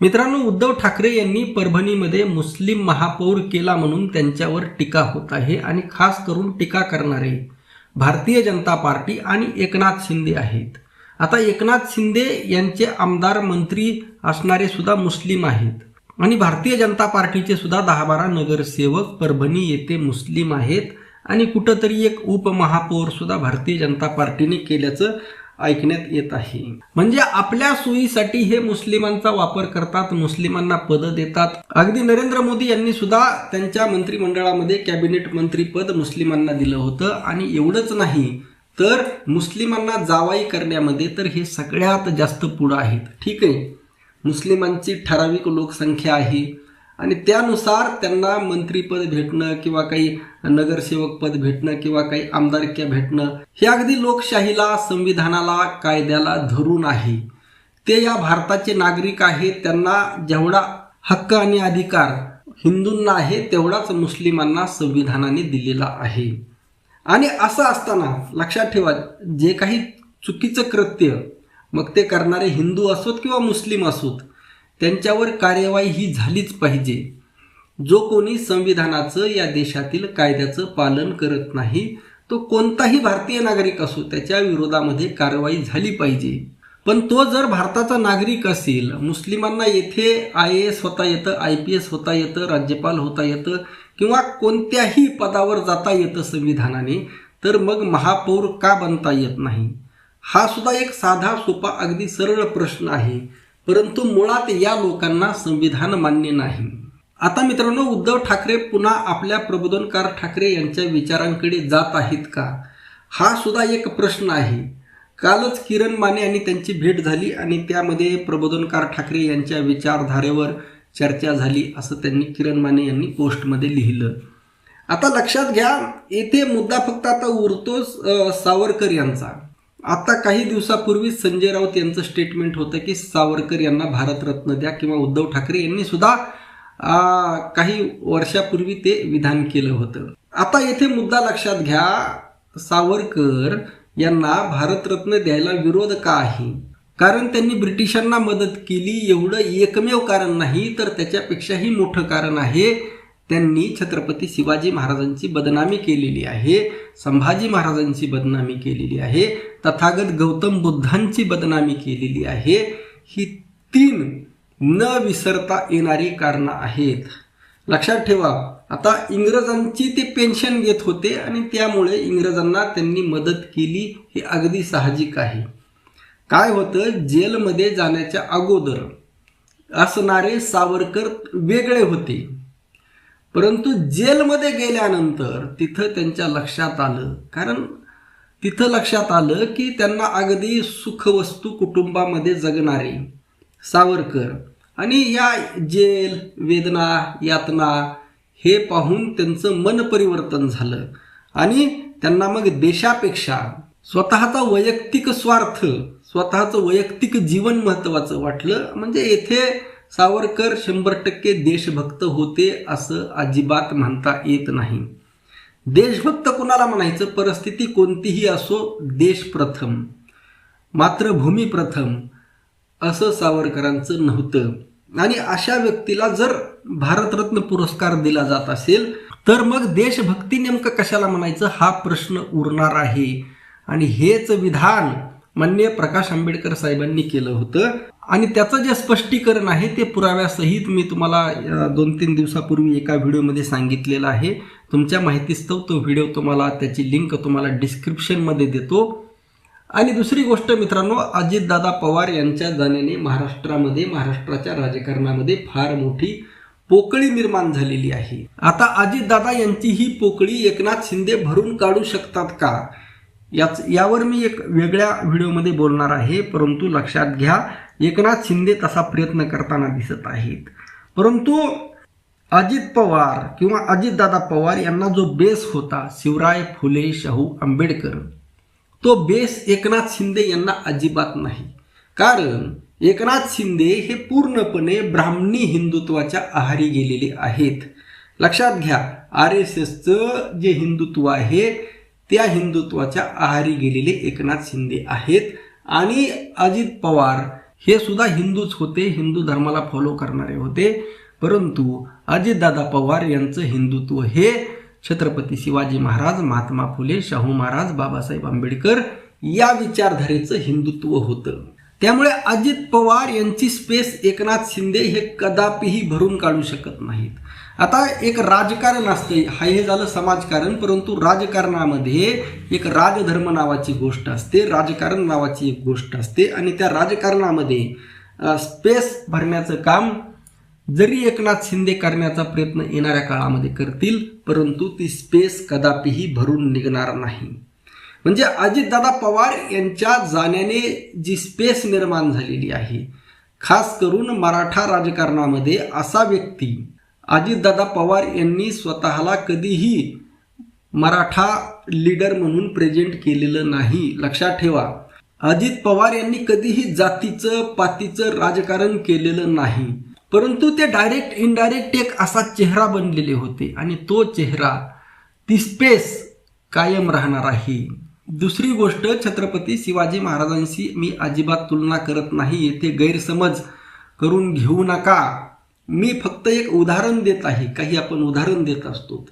मित्रांनो उद्धव ठाकरे यांनी परभणीमध्ये मुस्लिम महापौर केला म्हणून त्यांच्यावर टीका होत आहे आणि खास करून टीका करणारे भारतीय जनता पार्टी आणि एकनाथ शिंदे आहेत. आता एकनाथ शिंदे यांचे आमदार मंत्री असणारे सुद्धा मुस्लिम आहेत. आणि भारतीय जनता पार्टीचे सुद्धा दहा बारा नगरसेवक परभणी येथे मुस्लिम आहेत. आणि कुठंतरी एक उपमहापौर सुद्धा भारतीय जनता पार्टीने केल्याचं ऐकण्यात येत आहे. म्हणजे आपल्या सोयीसाठी हे मुस्लिमांचा वापर करतात मुस्लिमांना पदं देतात. अगदी नरेंद्र मोदी यांनी सुद्धा त्यांच्या मंत्रिमंडळामध्ये कॅबिनेट मंत्रीपद मुस्लिमांना दिलं होतं. आणि एवढंच नाही तर मुस्लिमांना जावाई करण्यामध्ये तर हे सगळ्यात जास्त पुढं आहेत. ठीक आहे? मुस्लिमांची ठराविक लोकसंख्या आहे. आणि त्यानुसार त्यांना मंत्रीपद भेटणं किंवा काही नगरसेवक पद भेटणं किंवा काही आमदारक्या भेटणं हे अगदी लोकशाहीला संविधानाला कायद्याला धरून आहे. ते या भारताचे नागरिक आहेत त्यांना जेवढा हक्क आणि अधिकार हिंदूंना आहे तेवढाच मुस्लिमांना संविधानाने दिलेला आहे. आणि असं असताना लक्षात ठेवा जे काही चुकीचं कृत्य मग ते करणारे हिंदू असोत किंवा मुस्लिम असोत त्यांच्यावर कार्यवाही ही झालीच पाहिजे. जो कोणी संविधानाचं या देशातील कायद्याचं पालन करत नाही तो कोणताही भारतीय नागरिक असो त्याच्या विरोधामध्ये कारवाई झाली पाहिजे. पण तो जर भारताचा नागरिक असेल मुस्लिमांना येथे आय ए एस होता येतं आय पी एस होता येतं राज्यपाल होता येतं किंवा कोणत्याही पदावर जाता येतं संविधानाने तर मग महापौर का बनता येत नाही? हा सुद्धा एक साधा सोपा अगदी सरळ प्रश्न आहे. परंतु मुळात या लोकांना संविधान मान्य नाही. आता मित्रांनो उद्धव ठाकरे पुन्हा आपल्या प्रबोधनकार ठाकरे यांच्या विचारांकडे जात आहेत का? हा सुद्धा एक प्रश्न आहे. कालच किरण माने यांनी त्यांची भेट झाली आणि त्यामध्ये प्रबोधनकार ठाकरे यांच्या विचारधारेवर चर्चा झाली असं त्यांनी किरण माने यांनी पोस्टमध्ये लिहिलं. आता लक्षात घ्या येथे मुद्दा फक्त आता उरतोच सावरकर यांचा. आता काही दिवसापूर्वी संजय राऊत यांचं स्टेटमेंट होतं की सावरकर यांना भारतरत्न द्या किंवा उद्धव ठाकरे यांनी सुद्धा काही वर्षापूर्वी ते विधान केलं होतं. आता येथे मुद्दा लक्षात घ्या सावरकर यांना भारतरत्न द्यायला विरोध का आहे? कारण त्यांनी ब्रिटिशांना मदत केली एवढं एकमेव कारण नाही तर त्याच्यापेक्षाही मोठं कारण आहे त्यांनी छत्रपती शिवाजी महाराजांची बदनामी केलेली आहे संभाजी महाराजांची बदनामी केलेली आहे तथागत गौतम बुद्धांची बदनामी केलेली आहे. ही तीन न विसरता येणारी कारणं आहेत. लक्षात ठेवा आता इंग्रजांची ते पेन्शन घेत होते आणि त्यामुळे इंग्रजांना त्यांनी मदत केली हे अगदी साहजिक आहे. काय होतं? जेलमध्ये जाण्याच्या अगोदर असणारे सावरकर वेगळे होते. परंतु जेलमध्ये गेल्यानंतर तिथं त्यांच्या लक्षात आलं. कारण तिथं लक्षात आलं की त्यांना अगदी सुखवस्तू कुटुंबामध्ये जगणारे सावरकर आणि या जेल वेदना यातना हे पाहून त्यांचं मन परिवर्तन झालं. आणि त्यांना मग देशापेक्षा स्वतःचा वैयक्तिक स्वार्थ स्वतःचं वैयक्तिक जीवन महत्त्वाचं वाटलं. म्हणजे येथे सावरकर शंभर टक्के देशभक्त होते असं अजिबात म्हणता येत नाही. देशभक्त कुणाला म्हणायचं? परिस्थिती कोणतीही असो देश प्रथम. मात्र भूमी प्रथम. असं सावरकरांचं नव्हतं. आणि अशा व्यक्तीला जर भारतरत्न पुरस्कार दिला जात असेल तर मग देशभक्ती नेमकं कशाला म्हणायचं? हा प्रश्न उरणार आहे. आणि हेच विधान मान्य प्रकाश आंबेडकर साहेबांनी केलं होतं. आणि त्याचं जे स्पष्टीकरण आहे ते पुराव्यासहित मी तुम्हाला दोन तीन दिवसापूर्वी एका व्हिडिओमध्ये सांगितलेलं आहे. तुमच्या माहितीस्तव तो व्हिडिओ तुम्हाला त्याची लिंक तुम्हाला डिस्क्रिप्शनमध्ये देतो. आणि दुसरी गोष्ट मित्रांनो अजितदादा पवार यांच्या जाण्याने महाराष्ट्रामध्ये महाराष्ट्राच्या राजकारणामध्ये फार मोठी पोकळी निर्माण झालेली आहे. आता अजितदादा यांची ही पोकळी एकनाथ शिंदे भरून काढू शकतात का? याच यावर मी एक वेगळ्या व्हिडिओमध्ये बोलणार आहे परंतु लक्षात घ्या एकनाथ शिंदे तसा प्रयत्न करताना दिसत आहेत. परंतु अजित पवार किंवा अजितदादा पवार यांना जो बेस होता शिवराय फुले शाहू आंबेडकर तो बेस एकनाथ शिंदे यांना अजिबात नाही. कारण एकनाथ शिंदे हे पूर्णपणे ब्राह्मणी हिंदुत्वाच्या आहारी गेलेले आहेत. लक्षात घ्या आर एस एसचं जे हिंदुत्व आहे त्या हिंदुत्वाच्या आहारी गेलेले एकनाथ शिंदे आहेत आणि अजित पवार हे सुद्धा हिंदूच होते हिंदू धर्माला फॉलो करणारे होते. परंतु अजितदादा पवार यांचं हिंदुत्व हे छत्रपती शिवाजी महाराज महात्मा फुले शाहू महाराज बाबासाहेब आंबेडकर या विचारधारेचं हिंदुत्व होतं. त्यामुळे अजित पवार यांची स्पेस एकनाथ शिंदे हे कदापिही भरून काढू शकत नाहीत. आता एक राजकारण असते हा हे झालं समाजकारण परंतु राजकारणामध्ये एक राजधर्म नावाची गोष्ट असते. राजकारण नावाची एक गोष्ट असते. आणि त्या राजकारणामध्ये स्पेस भरण्याचं काम जरी एकनाथ शिंदे करण्याचा प्रयत्न येणाऱ्या काळामध्ये करतील परंतु ती स्पेस कदापिही भरून निघणार नाही. म्हणजे अजितदादा पवार यांच्या जाण्याने जी स्पेस निर्माण झालेली आहे खास करून मराठा राजकारणामध्ये असा व्यक्ती अजितदादा पवार यांनी स्वतःला कधीही मराठा लीडर म्हणून प्रेझेंट केलेलं नाही. लक्षात ठेवा अजित पवार यांनी कधीही जातीचं पातीचं राजकारण केलेलं नाही. परंतु ते डायरेक्ट इनडायरेक्ट एक असा चेहरा बनलेले होते आणि तो चेहरा ती स्पेस कायम राहणार आहे. दुसरी गोष्ट छत्रपती शिवाजी महाराजांशी मी अजिबात तुलना करत नाही येथे गैरसमज करून घेऊ नका. मी फक्त एक उदाहरण देत आहे काही आपण उदाहरण देत असतो.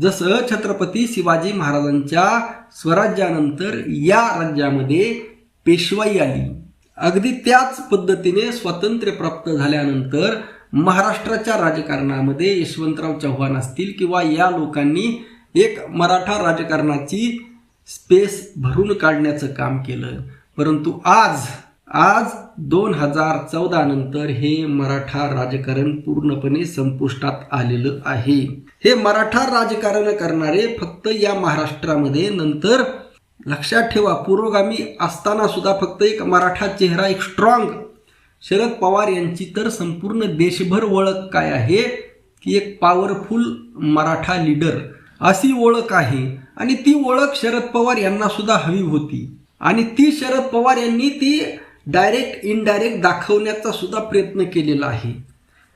जसं छत्रपती शिवाजी महाराजांच्या स्वराज्यानंतर या राज्यामध्ये पेशवाई आली. अगदी त्याच पद्धतीने स्वातंत्र्य प्राप्त झाल्यानंतर महाराष्ट्राच्या राजकारणामध्ये यशवंतराव चव्हाण असतील किंवा या लोकांनी एक मराठा राजकारणाची स्पेस भरून काढण्याचं काम केलं. परंतु आज आज दोन हजार चौदा नंतर हे मराठा राजकारण पूर्णपणे संपुष्टात आलेलं आहे. हे मराठा राजकारण करणारे फक्त या महाराष्ट्रामध्ये नंतर लक्षात ठेवा पुरोगामी असताना सुद्धा फक्त एक मराठा चेहरा एक स्ट्रॉंग शरद पवार यांची तर संपूर्ण देशभर ओळख काय आहे? की एक पॉवरफुल मराठा लीडर अशी ओळख आहे. आणि ती ओळख शरद पवार यांना सुद्धा हवी होती. आणि ती शरद पवार यांनी ती डायरेक्ट इनडायरेक्ट दाखवण्याचा सुद्धा प्रयत्न केलेला आहे.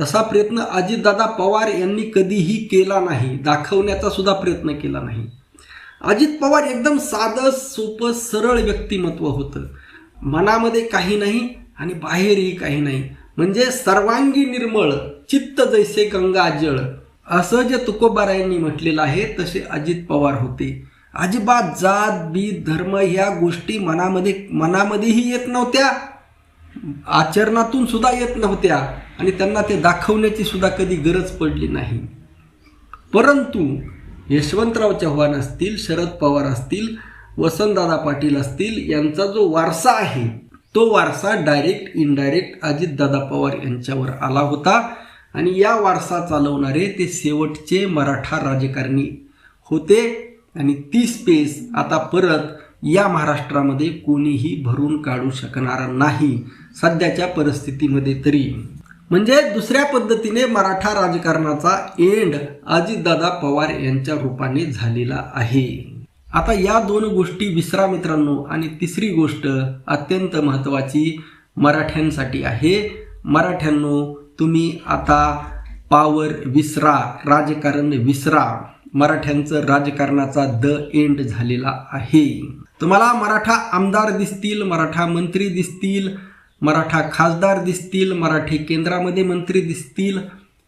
तसा प्रयत्न अजितदादा पवार यांनी कधीही केला नाही. दाखवण्याचा सुद्धा प्रयत्न केला नाही. अजित पवार एकदम साधं सोपं सरळ व्यक्तिमत्व होतं. मनामध्ये काही नाही आणि बाहेरही काही नाही. म्हणजे सर्वांगी निर्मळ चित्त जैसे गंगा जळ. असं जे तुकोबारायांनी म्हटलेलं आहे तसे अजित पवार होते. अजिबात जात बीत धर्म ह्या गोष्टी मनामध्ये मनामध्येही येत नव्हत्या. आचरणातून सुद्धा येत नव्हत्या. आणि त्यांना ते दाखवण्याची सुद्धा कधी गरज पडली नाही. परंतु यशवंतराव चव्हाण असतील शरद पवार असतील वसंतदादा पाटील असतील यांचा जो वारसा आहे तो वारसा डायरेक्ट इनडायरेक्ट अजितदादा पवार यांच्यावर आला होता. आणि या वारसा चालवणारे ते शेवटचे मराठा राजकारणी होते. आणि ती स्पेस आता परत या महाराष्ट्रामध्ये कोणीही भरून काढू शकणार नाही सध्याच्या परिस्थितीमध्ये तरी. म्हणजे दुसऱ्या पद्धतीने मराठा राजकारणाचा एंड अजितदादा पवार यांच्या रूपाने झालेला आहे. आता या दोन गोष्टी विसरा मित्रांनो. आणि तिसरी गोष्ट अत्यंत महत्त्वाची मराठ्यांसाठी आहे. मराठ्यांनो तुम्ही आता पावर विसरा राजकारण विसरा. मराठ्यांचं राजकारणाचा द एंड झालेला आहे. तुम्हाला मराठा आमदार दिसतील मराठा मंत्री दिसतील मराठा खासदार दिसतील मराठी केंद्रामध्ये मंत्री दिसतील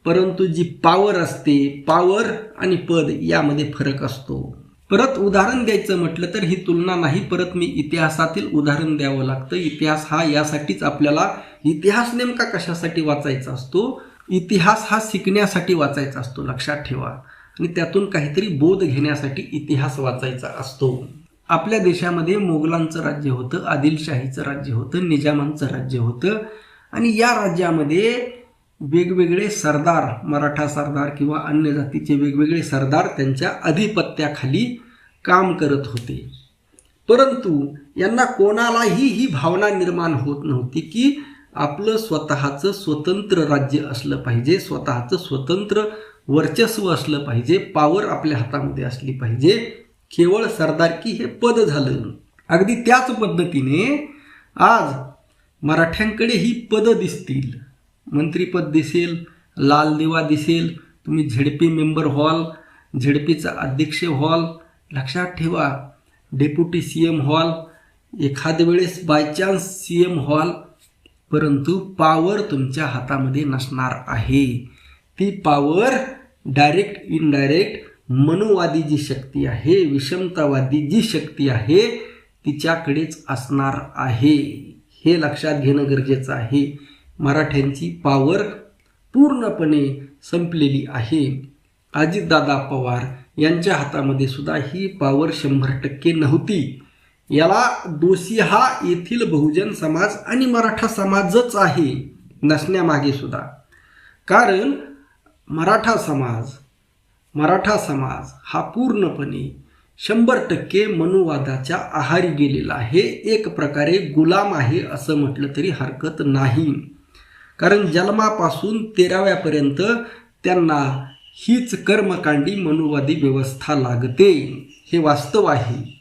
परंतु जी पावर असते पावर आणि पद यामध्ये फरक असतो. परत उदाहरण द्यायचं म्हटलं तर ही तुलना नाही परत मी इतिहासातील उदाहरण द्यावं लागतं. इतिहास हा यासाठीच आपल्याला इतिहास नेमका कशासाठी वाचायचा असतो? इतिहास हा शिकण्यासाठी वाचायचा असतो लक्षात ठेवा. आणि त्यातून काहीतरी बोध घेण्यासाठी इतिहास वाचायचा असतो. आपल्या देशामध्ये मोगलांचं राज्य होतं आदिलशाहीचं राज्य होतं निजामांचं राज्य होतं. आणि या राज्यामध्ये वेगवेगळे सरदार मराठा सरदार किंवा अन्य जातीचे वेगवेगळे सरदार त्यांच्या अधिपत्याखाली काम करत होते. परंतु यांना कोणालाही ही भावना निर्माण होत नव्हती की आपलं स्वतःचं स्वतंत्र राज्य असलं पाहिजे स्वतःचं स्वतंत्र वर्चस्व असलं पाहिजे पावर आपल्या हातामध्ये असली पाहिजे. केवळ सरदारकी हे पद झालं. अगदी त्याच पद्धतीने आज मराठ्यांकडे ही पदं दिसतील. मंत्रीपद दिसेल लाल दिवा दिसेल तुम्ही झेडपी मेंबर हॉल झेडपीचा अध्यक्ष हॉल लक्षात ठेवा डेप्युटी सी एम हॉल एखाद्या वेळेस by chance C M hall परंतु पावर तुमच्या हातामध्ये नसणार आहे. ती पावर डायरेक्ट इनडायरेक्ट मनुवादी जी शक्ती आहे विषमतावादी जी शक्ती आहे तिच्याकडेच असणार आहे. हे लक्षात घेणं गरजेचं आहे. मराठ्यांची पावर पूर्णपणे संपलेली आहे. अजितदादा पवार यांच्या हातामध्ये सुद्धा ही पावर शंभर टक्के नव्हती. याला दोषी हा येथील बहुजन समाज आणि मराठा समाजच आहे नसण्यामागे सुद्धा. कारण मराठा समाज मराठा समाज हा पूर्णपणे शंभर टक्के मनुवादाच्या आहारी गेलेला आहे. एक प्रकारे गुलाम आहे असं म्हटलं तरी हरकत नाही. कारण जन्मापासून तेराव्यापर्यंत त्यांना हीच कर्मकांडी मनुवादी व्यवस्था लागते. हे वास्तव आहे.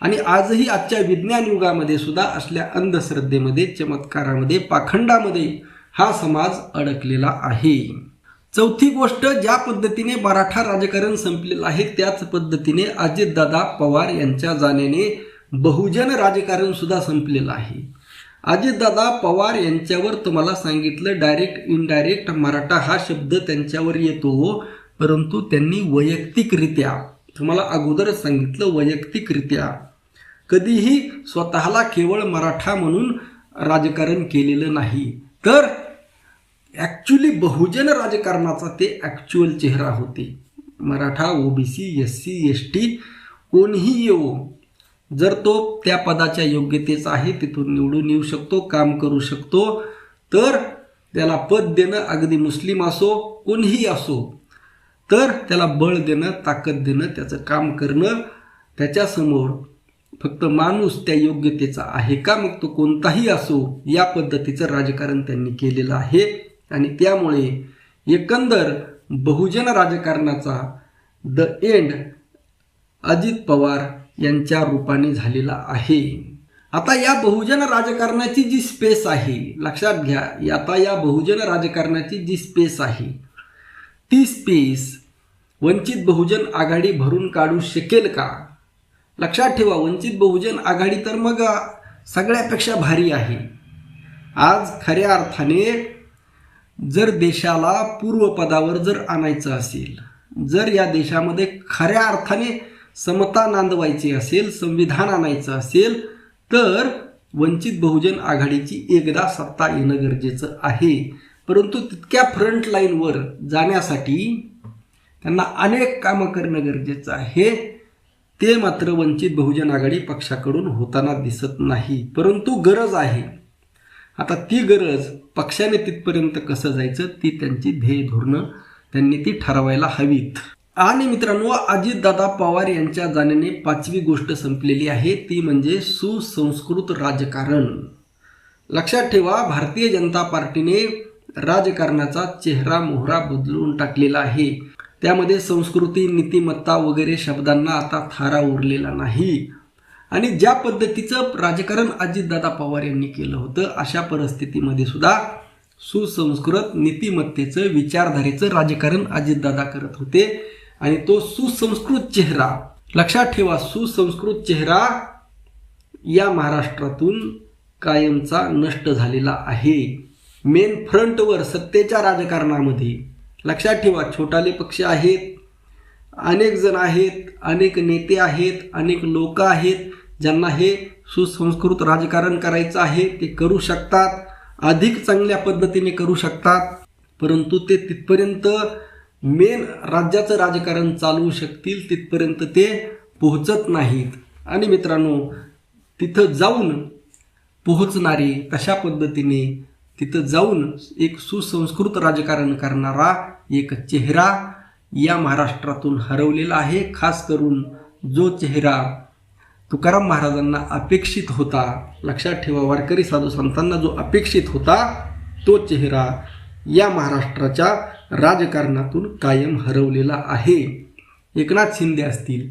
आणि आजही आजच्या विज्ञान युगामध्ये सुद्धा असल्या अंधश्रद्धेमध्ये चमत्कारामध्ये पाखंडामध्ये हा समाज अडकलेला आहे. चौथी गोष्ट ज्या पद्धतीने मराठा राजकारण संपलेलं आहे त्याच पद्धतीने अजितदादा पवार यांच्या जाण्याने बहुजन राजकारण सुद्धा संपलेलं आहे. अजितदादा पवार यांच्यावर तुम्हाला सांगितलं डायरेक्ट इनडायरेक्ट मराठा हा शब्द त्यांच्यावर येतो परंतु त्यांनी वैयक्तिकरित्या तुम्हाला अगोदरच सांगितलं वैयक्तिकरित्या कधीही स्वतःला केवळ मराठा म्हणून राजकारण केलेलं नाही. तर ॲक्च्युली बहुजन राजकारणाचा ते ॲक्च्युअल चेहरा होते. Maratha OBC S C S T कोणीही येवो जर तो त्या पदाच्या योग्यतेचा आहे तिथून निवडून येऊ शकतो काम करू शकतो तर त्याला पद देणं अगदी मुस्लिम असो कोणीही असो तर त्याला बळ देणं ताकद देणं त्याचं काम करणं त्याच्यासमोर फक्त माणूस त्या योग्यतेचा आहे का? मग तो कोणताही असो या पद्धतीचं राजकारण त्यांनी केलेलं आहे. आणि त्यामुळे एकंदर बहुजन राजकारणाचा द एंड अजित पवार यांच्या रूपाने झालेला आहे. आता या बहुजन राजकारणाची जी स्पेस आहे लक्षात घ्या आता या बहुजन राजकारणाची जी स्पेस आहे ती स्पेस वंचित बहुजन आघाडी भरून काढू शकेल का? लक्षात ठेवा वंचित बहुजन आघाडी तर मग सगळ्यापेक्षा भारी आहे. आज खऱ्या अर्थाने जर देशाला पूर्वपदावर जर आणायचं असेल जर या देशामध्ये खऱ्या अर्थाने समता नांदवायची असेल संविधान आणायचं असेल तर वंचित बहुजन आघाडीची एकदा सत्ता येणं गरजेचं आहे. परंतु तितक्या फ्रंट लाईनवर जाण्यासाठी त्यांना अनेक कामं करणं गरजेचं आहे. ते मात्र वंचित बहुजन आघाडी पक्षाकडून होताना दिसत नाही. परंतु गरज आहे. आता ती गरज पक्षाने तिथपर्यंत कसं जायचं ती त्यांची ध्येय धोरणं त्यांनी ती ठरवायला हवीत. आणि मित्रांनो अजितदादा पवार यांच्या जाण्याने पाचवी गोष्ट संपलेली आहे. ती म्हणजे सुसंस्कृत राजकारण. लक्षात ठेवा भारतीय जनता पार्टीने राजकारणाचा चेहरा मोहरा बदलून टाकलेला आहे. त्यामध्ये संस्कृती नीतिमत्ता वगैरे शब्दांना आता थारा उरलेला नाही. आणि ज्या पद्धतीचं राजकारण अजितदादा पवार यांनी केलं होतं अशा परिस्थितीमध्ये सुद्धा सुसंस्कृत नीतिमत्तेचं विचारधारेचं राजकारण अजितदादा करत होते. आणि तो सुसंस्कृत चेहरा लक्षात ठेवा सुसंस्कृत चेहरा या महाराष्ट्रातून कायमचा नष्ट झालेला आहे. मेन फ्रंटवर सत्तेच्या राजकारणामध्ये लक्षात ठेवा छोटाले पक्ष आहेत अनेक जण आहेत अनेक नेते आहेत अनेक लोक आहेत ज्यांना हे सुसंस्कृत राजकारण करायचं आहे ते करू शकतात अधिक चांगल्या पद्धतीने करू शकतात परंतु ते तिथपर्यंत मेन राज्याचं राजकारण चालवू शकतील तिथपर्यंत ते पोहोचत नाहीत. आणि मित्रांनो तिथं जाऊन पोहोचणारे कशा पद्धतीने तिथं जाऊन एक सुसंस्कृत राजकारण करणारा एक चेहरा या महाराष्ट्रातून हरवलेला आहे. खास करून जो चेहरा तुकाराम महाराजांना अपेक्षित होता लक्षात ठेवा वारकरी साधू संतांना जो अपेक्षित होता तो चेहरा या महाराष्ट्राच्या राजकारणातून कायम हरवलेला आहे. एकनाथ शिंदे असतील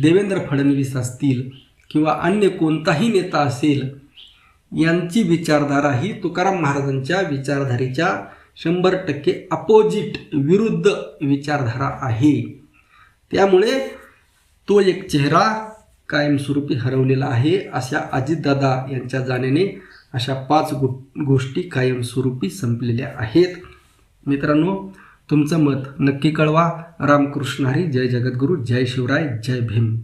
देवेंद्र फडणवीस असतील किंवा अन्य कोणताही नेता असेल यांची विचारधारा ही तुकाराम महाराजांच्या विचारधारेच्या शंभर टक्के अपोजिट विरुद्ध विचारधारा आहे. त्यामुळे तो एक चेहरा कायमस्वरूपी हरवलेला आहे अशा अजितदादा यांच्या जाण्याने अशा पाच गो गोष्टी कायमस्वरूपी संपलेल्या आहेत. मित्रांनो तुमचं मत नक्की कळवा. रामकृष्ण हरी जय जगद्गुरू जय शिवराय जय भीम.